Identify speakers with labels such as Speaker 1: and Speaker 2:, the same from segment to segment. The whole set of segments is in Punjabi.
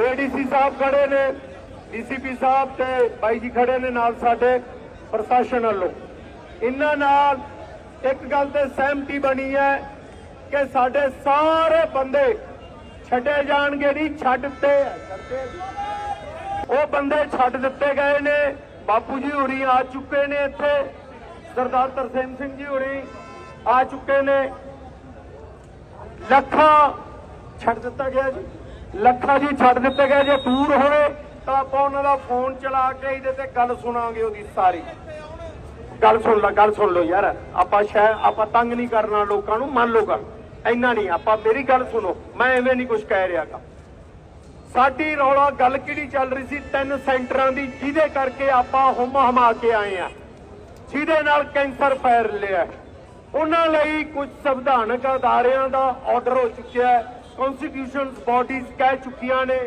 Speaker 1: ਏਡੀਸੀ ਸਾਹਿਬ ਖੜੇ ਨੇ ਡੀਸੀਪੀ ਸਾਹਿਬ ਤੇ ਬਾਈ ਜੀ ਖੜੇ ਨੇ ਨਾਲ ਸਾਡੇ ਪ੍ਰਸ਼ਾਸਨ ਵੱਲੋਂ। ਇਹਨਾਂ ਨਾਲ ਇੱਕ ਗੱਲ ਤੇ ਸਹਿਮਤੀ ਬਣੀ ਹੈ ਕਿ ਸਾਡੇ ਸਾਰੇ ਬੰਦੇ ਛੱਡੇ ਜਾਣਗੇ ਨਹੀਂ, ਛੱਡ ਦਿੱਤੇ। ਉਹ ਬੰਦੇ ਛੱਡ ਦਿੱਤੇ ਗਏ ਨੇ। ਬਾਪੂ ਜੀ ਹੋਰੀ ਆ ਚੁੱਕੇ ਨੇ ਇੱਥੇ। ਸਰਦਾਰ ਤਰਸੇਮ ਸਿੰਘ ਜੀ ਹੋਰੀ ਆ ਚੁੱਕੇ ਨੇ। ਲੱਖਾਂ ਛੱਡ ਦਿੱਤਾ ਗਿਆ ਜੀ। ਲੱਖਾਂ ਜੀ ਛੱਡ ਦਿੱਤੇ ਗਏ, ਜੇ ਦੂਰ ਹੋਵੇ ਤਾਂ ਆਪਾਂ ਉਹਨਾਂ ਦਾ ਫੋਨ ਚਲਾ ਕੇ ਇਹਦੇ ਤੇ ਗੱਲ ਸੁਣਾਂਗੇ ਉਹਦੀ ਸਾਰੀ। ਗੱਲ ਸੁਣ ਲੈ, ਗੱਲ ਸੁਣ ਲਓ ਯਾਰ। ਆਪਾਂ ਸ਼ਾਇਦ ਆਪਾਂ ਤੰਗ ਨਹੀਂ ਕਰਨਾ ਲੋਕਾਂ ਨੂੰ, ਮੰਨ ਲਓ ਗੱਲ। ਇੰਨਾ ਨਹੀਂ, ਆਪਾਂ ਮੇਰੀ ਗੱਲ ਸੁਣੋ। ਮੈਂ ਐਵੇਂ ਨਹੀਂ ਕੁਝ ਕਹਿ ਰਿਹਾਗਾ ਸਾਡੀ ਰੌਲਾ ਗੱਲ ਕਿਹੜੀ ਚੱਲ ਰਹੀ ਸੀ? ਤਿੰਨ ਸੈਂਟਰਾਂ ਦੀ, ਜਿਹਦੇ ਕਰਕੇ ਆਪਾਂ ਹੁਮ ਹਮਾ ਕੇ ਆਏ ਆ। ਜਿਹਦੇ ਨਾਲ ਕੈਂਸਰ ਫੈਲ ਲਿਆ ਉਹਨਾਂ ਲਈ ਕੁਝ ਸੰਵਿਧਾਨਕ ਅਦਾਰਿਆਂ ਦਾ ਆਰਡਰ ਹੋ ਚੁੱਕਿਆ ਹੈ। ਕਨਸਟੀਟਿਊਸ਼ਨ ਬਾਡੀਜ਼ ਕਹਿ ਚੁੱਕੀਆਂ ਨੇ।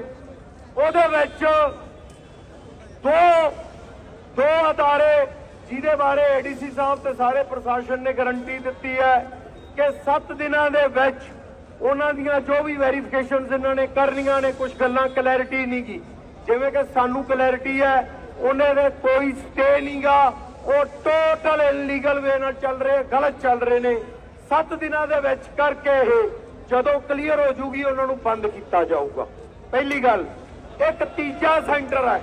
Speaker 1: ਉਹਦੇ ਵਿੱਚ ਦੋ ਦੋ ਅਦਾਰੇ ਜਿਹਦੇ ਬਾਰੇ ਏਡੀਸੀ ਸਾਹਿਬ ਤੇ ਸਾਰੇ ਪ੍ਰਸ਼ਾਸਨ ਨੇ ਗਾਰੰਟੀ ਦਿੱਤੀ ਹੈ ਕਿ 7 ਦਿਨਾਂ ਦੇ ਵਿੱਚ ਉਹਨਾਂ ਦੀਆਂ ਜੋ ਵੀ ਵੈਰੀਫਿਕੇਸ਼ਨਸ ਇਹਨਾਂ ਨੇ ਕਰਨੀਆਂ ਨੇ ਕੁਝ ਗੱਲਾਂ ਕਲੈਰਿਟੀ ਨਹੀਂ ਗੀ। ਜਿਵੇਂ ਕਿ ਸਾਨੂੰ ਕਲੈਰਿਟੀ ਹੈ, ਉਹਨਾਂ ਦੇ ਕੋਈ ਸਟੇ ਨਹੀਂਗਾ, ਉਹ ਟੋਟਲ ਇਲੀਗਲ ਵੇ ਨਾਲ ਚੱਲ ਰਹੇ, ਗਲਤ ਚੱਲ ਰਹੇ ਨੇ। 7 ਦਿਨਾਂ ਦੇ ਵਿੱਚ ਕਰਕੇ ਇਹ ਜਦੋਂ ਕਲੀਅਰ ਹੋ ਜੂਗੀ, ਉਹਨਾਂ ਨੂੰ ਬੰਦ ਕੀਤਾ ਜਾਊਗਾ। ਪਹਿਲੀ ਗੱਲ, ਇੱਕ ਤੀਜਾ ਸੈਂਟਰ ਹੈ।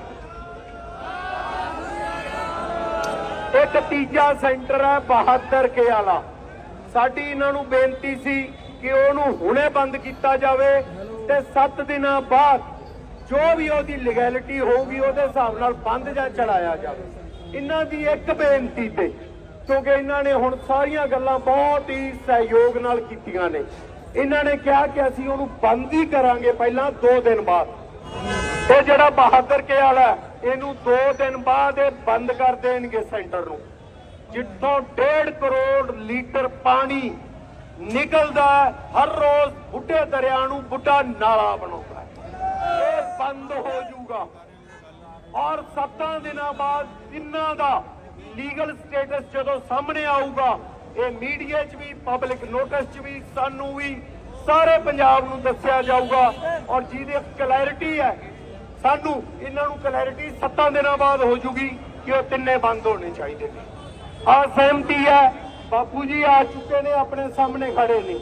Speaker 1: ਇੱਕ ਤੀਜਾ ਸੈਂਟਰ ਹੈ ਬਹਾਦਰ ਕੇ ਵਾਲਾ। ਸਾਡੀ ਇਹਨਾਂ ਨੂੰ ਬੇਨਤੀ ਸੀ ਕਿ ਉਹਨੂੰ ਹੁਣੇ ਬੰਦ ਕੀਤਾ ਜਾਵੇ ਤੇ 7 ਦਿਨਾਂ ਬਾਅਦ ਜੋ ਵੀ ਉਹਦੀ ਲੀਗੈਲਿਟੀ ਹੋਊਗੀ, ਉਹਦੇ ਹਿਸਾਬ ਨਾਲ ਬੰਦ ਜਾਂ ਚੜਾਇਆ ਜਾਵੇ। ਇਹਨਾਂ ਦੀ ਇੱਕ ਬੇਨਤੀ ਤੇ, ਕਿਉਂਕਿ ਇਹਨਾਂ ਨੇ ਹੁਣ ਸਾਰੀਆਂ ਗੱਲਾਂ ਬਹੁਤ ਹੀ ਸਹਿਯੋਗ ਨਾਲ ਕੀਤੀਆਂ ਨੇ। ਇਹਨਾਂ ਨੇ ਕਿਹਾ ਕਿ ਅਸੀਂ ਉਹਨੂੰ ਬੰਦ ਹੀ ਕਰਾਂਗੇ ਪਹਿਲਾਂ 2 ਦਿਨ ਬਾਅਦ। ਇਹ ਜਿਹੜਾ ਬਹਾਦਰ ਕੇ ਵਾਲਾ ਇਹਨੂੰ 2 ਦਿਨ ਬਾਅਦ ਇਹ ਬੰਦ ਕਰ ਦੇਣਗੇ ਸੈਂਟਰ ਨੂੰ। ਜਿੱਥੋਂ 1.5 ਕਰੋੜ ਲੀਟਰ ਪਾਣੀ ਨਿਕਲਦਾ ਹਰ ਰੋਜ਼ ਬੁੱਢੇ ਦਰਿਆ ਨੂੰ ਬੁੱਢਾ ਨਾਲਾ ਬਣਾਉਂਦਾ ਹੈ। ਇਹ ਬੰਦ ਹੋ ਜਾਊਗਾ। ਔਰ 7 ਦਿਨਾਂ ਬਾਅਦ ਤਿੰਨਾਂ ਦਾ ਲੀਗਲ ਸਟੇਟਸ ਜਦੋਂ ਸਾਹਮਣੇ ਆਊਗਾ ਇਹ ਮੀਡੀਆ 'ਚ ਵੀ ਪਬਲਿਕ ਨੋਟਿਸ 'ਚ ਵੀ, ਸਾਨੂੰ ਵੀ ਸਾਰੇ ਪੰਜਾਬ ਨੂੰ ਦੱਸਿਆ ਜਾਊਗਾ ਔਰ ਜਿਹਦੀ ਕਲੈਰਿਟੀ ਹੈ, ਸਾਨੂੰ ਇਹਨਾਂ ਨੂੰ ਕਲੈਰਿਟੀ 7 ਦਿਨਾਂ ਬਾਅਦ ਹੋ ਜੂਗੀ ਕਿ ਉਹ ਤਿੰਨੇ ਬੰਦ ਹੋਣੇ ਚਾਹੀਦੇ ਨੇ। ਆ ਸਹਿਮਤੀ ਹੈ, ਬਾਪੂ ਜੀ ਆ ਚੁੱਕੇ ਨੇ, ਆਪਣੇ ਸਾਹਮਣੇ ਖੜੇ ਨੇ।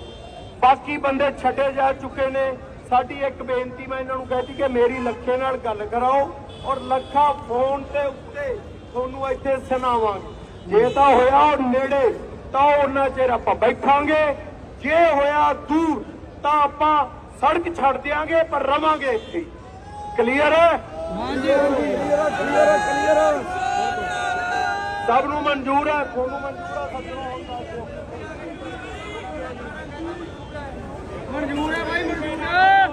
Speaker 1: ਬਾਕੀ ਬੰਦੇ ਛੱਡੇ ਜਾ ਚੁੱਕੇ ਨੇ। ਸਾਡੀ ਇੱਕ ਬੇਨਤੀ ਮੈਂ ਇਹਨਾਂ ਨੂੰ ਕਹਿਤੀ ਕਿ ਮੇਰੀ ਲੱਖੇ ਨਾਲ ਗੱਲ ਕਰਾਓ ਔਰ ਲੱਖਾ ਫੋਨ ਤੇ ਉੱਤੇ ਤੁਹਾਨੂੰ ਇੱਥੇ ਸੁਣਾਵਾਂਗੇ। ਜੇ ਤਾਂ ਹੋਇਆ ਨੇੜੇ ਤਾਂ ਉਹਨਾਂ ਚਿਰ ਆਪਾਂ ਬੈਠਾਂਗੇ ਜੇ ਹੋਇਆ ਦੂਰ ਤਾਂ ਆਪਾਂ ਸੜਕ ਛੱਡ ਦਿਆਂਗੇ ਪਰ ਰਵਾਂਗੇ ਇੱਥੇ। ਕਲੀਅਰ ਹੈ
Speaker 2: ਹਾਂਜੀ ਹਾਂਜੀ। ਕਲੀਅਰ ਕਲੀਅਰ ਕਲੀਅਰ
Speaker 1: ਸਭ ਨੂੰ ਮਨਜ਼ੂਰ ਹੈ ਤੁਹਾਨੂੰ ਮਨਜ਼ੂਰ ਹੈ।
Speaker 2: ਮਨਜ਼ੂਰ ਹੈ ਭਾਈ ਮਨਜ਼ੂਰ ਹੈ।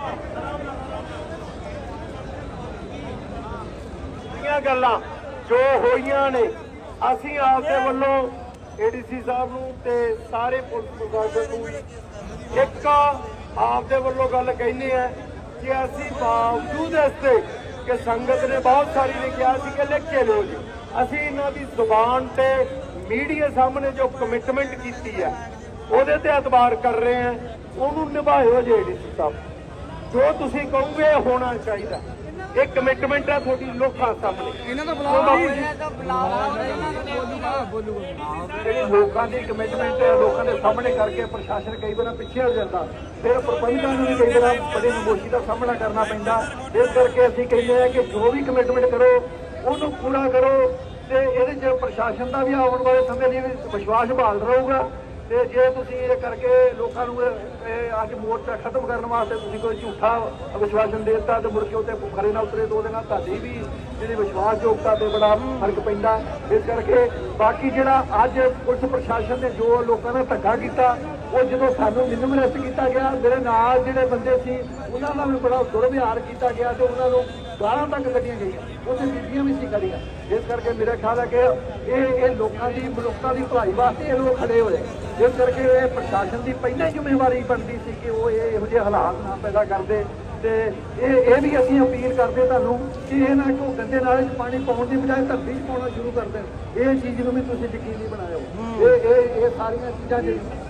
Speaker 1: ਸਾਰੀਆਂ ਗੱਲਾਂ ਜੋ ਹੋਈਆਂ ਨੇ ਅਸੀਂ ਆਪਦੇ ਵੱਲੋਂ ਏਡੀਸੀ ਸਾਹਿਬ ਨੂੰ ਤੇ ਸਾਰੇ ਪੁਲਿਸ ਪ੍ਰਸ਼ਾਸਨ ਨੂੰ ਇੱਕ ਆਪਦੇ ਵੱਲੋਂ ਗੱਲ ਕਹਿੰਦੇ ਆ ਕਿ ਅਸੀਂ ਬਾਵਜੂਦ ਇਸ ਤੇ ਕਿ ਸੰਗਤ ਨੇ ਬਹੁਤ ਸਾਰੀ ਨੇ ਕਿਹਾ ਸੀ ਕਿ ਲਿਖ ਕੇ ਲਓ ਜੀ। ਅਸੀਂ ਇਹਨਾਂ ਦੀ ਜ਼ੁਬਾਨ ਤੇ ਮੀਡੀਆ ਸਾਹਮਣੇ ਜੋ ਕਮਿਟਮੈਂਟ ਕੀਤੀ ਹੈ ਉਹਦੇ ਤੇ ਇਤਬਾਰ ਕਰ ਰਹੇ ਆ ਉਹਨੂੰ ਨਿਭਾਇਓ ਜੀ ਏਡੀਸੀ ਸਾਹਿਬ। ਜੋ ਤੁਸੀਂ ਕਹੋਗੇ ਹੋਣਾ ਚਾਹੀਦਾ। ਇਹ ਕਮਿਟਮੈਂਟ ਹੈ ਤੁਹਾਡੀ ਲੋਕਾਂ ਸਾਹਮਣੇ।
Speaker 2: ਇਹਨਾਂ ਦਾ ਬੁਲਾਵਾ
Speaker 3: ਜਿਹੜੀ ਲੋਕਾਂ ਦੀ ਕਮਿਟਮੈਂਟ ਲੋਕਾਂ ਦੇ ਸਾਹਮਣੇ ਕਰਕੇ ਪ੍ਰਸ਼ਾਸਨ ਕਈ ਵਾਰ ਪਿੱਛੇ ਹੋ ਜਾਂਦਾ। ਫਿਰ ਪ੍ਰਬੰਧਕਾਂ ਨੂੰ ਵੀ ਕਈ ਵਾਰ ਬੜੀ ਨਮੋਸ਼ੀ ਦਾ ਸਾਹਮਣਾ ਕਰਨਾ ਪੈਂਦਾ। ਇਸ ਕਰਕੇ ਅਸੀਂ ਕਹਿੰਦੇ ਆ ਕਿ ਜੋ ਵੀ ਕਮਿਟਮੈਂਟ ਕਰੋ, ਉਹਨੂੰ ਪੂਰਾ ਕਰੋ ਤੇ ਇਹਦੇ 'ਚ ਪ੍ਰਸ਼ਾਸਨ ਦਾ ਵੀ ਆਉਣ ਵਾਲੇ ਸਮੇਂ ਲਈ ਵੀ ਵਿਸ਼ਵਾਸ ਬਹਾਲ ਰਹੂਗਾ। ਤੇ ਜੇ ਤੁਸੀਂ ਇਹ ਕਰਕੇ ਲੋਕਾਂ ਨੂੰ ਅੱਜ ਮੋਰਚਾ ਖਤਮ ਕਰਨ ਵਾਸਤੇ ਤੁਸੀਂ ਕੋਈ ਝੂਠਾ ਵਿਸ਼ਵਾਸਨ ਦੇ ਦਿੱਤਾ ਤੇ ਮੁੜ ਕੇ ਉੱਤੇ ਖਰੇ ਨਾ ਉਤਰੇ ਦੋ ਉਹਦੇ ਨਾਲ ਤੁਹਾਡੀ ਵੀ ਜਿਹੜੀ ਵਿਸ਼ਵਾਸਯੋਗਤਾ ਤੇ ਬੜਾ ਫ਼ਰਕ ਪੈਂਦਾ। ਇਸ ਕਰਕੇ ਬਾਕੀ ਜਿਹੜਾ ਅੱਜ ਪੁਲਿਸ ਪ੍ਰਸ਼ਾਸਨ ਨੇ ਜੋ ਲੋਕਾਂ ਨਾਲ ਧੱਕਾ ਕੀਤਾ ਉਹ ਜਦੋਂ ਸਾਨੂੰ ਮੈਨੂੰ ਵੀ ਅਰੈਸਟ ਕੀਤਾ ਗਿਆ ਮੇਰੇ ਨਾਲ ਜਿਹੜੇ ਬੰਦੇ ਸੀ ਉਹਨਾਂ ਨਾਲ ਵੀ ਬੜਾ ਦੁਰਵਿਹਾਰ ਕੀਤਾ ਗਿਆ ਤੇ ਉਹਨਾਂ ਨੂੰ ਗਾਲਾਂ ਤੱਕ ਕੱਢੀਆਂ ਗਈਆਂ। ਉੱਥੇ ਬੀਬੀਆਂ ਵੀ ਸੀ ਖੜੀਆਂ। ਇਸ ਕਰਕੇ ਮੇਰਾ ਖਿਆਲ ਹੈ ਕਿ ਇਹ ਇਹ ਲੋਕਾਂ ਦੀ ਮਨੁੱਖਤਾ ਦੀ ਭਲਾਈ ਵਾਸਤੇ ਇਹ ਲੋਕ ਖੜੇ ਹੋਏ। ਇਸ ਕਰਕੇ ਇਹ ਪ੍ਰਸ਼ਾਸਨ ਦੀ ਪਹਿਲਾਂ ਜ਼ਿੰਮੇਵਾਰੀ ਬਣਦੀ ਸੀ ਕਿ ਉਹ ਇਹ ਇਹੋ ਜਿਹੇ ਹਾਲਾਤ ਨਾ ਪੈਦਾ ਕਰਦੇ ਤੇ ਇਹ ਇਹ ਵੀ ਅਸੀਂ ਅਪੀਲ ਕਰਦੇ ਤੁਹਾਨੂੰ ਕਿ ਇਹ ਨਾ ਕੋ ਗੰਦੇ ਨਾਲੇ 'ਚ ਪਾਣੀ ਪਾਉਣ ਦੀ ਬਜਾਏ ਧਰਤੀ 'ਚ ਪਾਉਣਾ ਸ਼ੁਰੂ ਕਰ ਦੇਣ। ਇਹ ਚੀਜ਼ ਨੂੰ ਵੀ ਤੁਸੀਂ ਯਕੀਨੀ ਬਣਾਇਓ। ਇਹ ਇਹ ਇਹ ਸਾਰੀਆਂ ਚੀਜ਼ਾਂ ਜਿਹੜੀਆਂ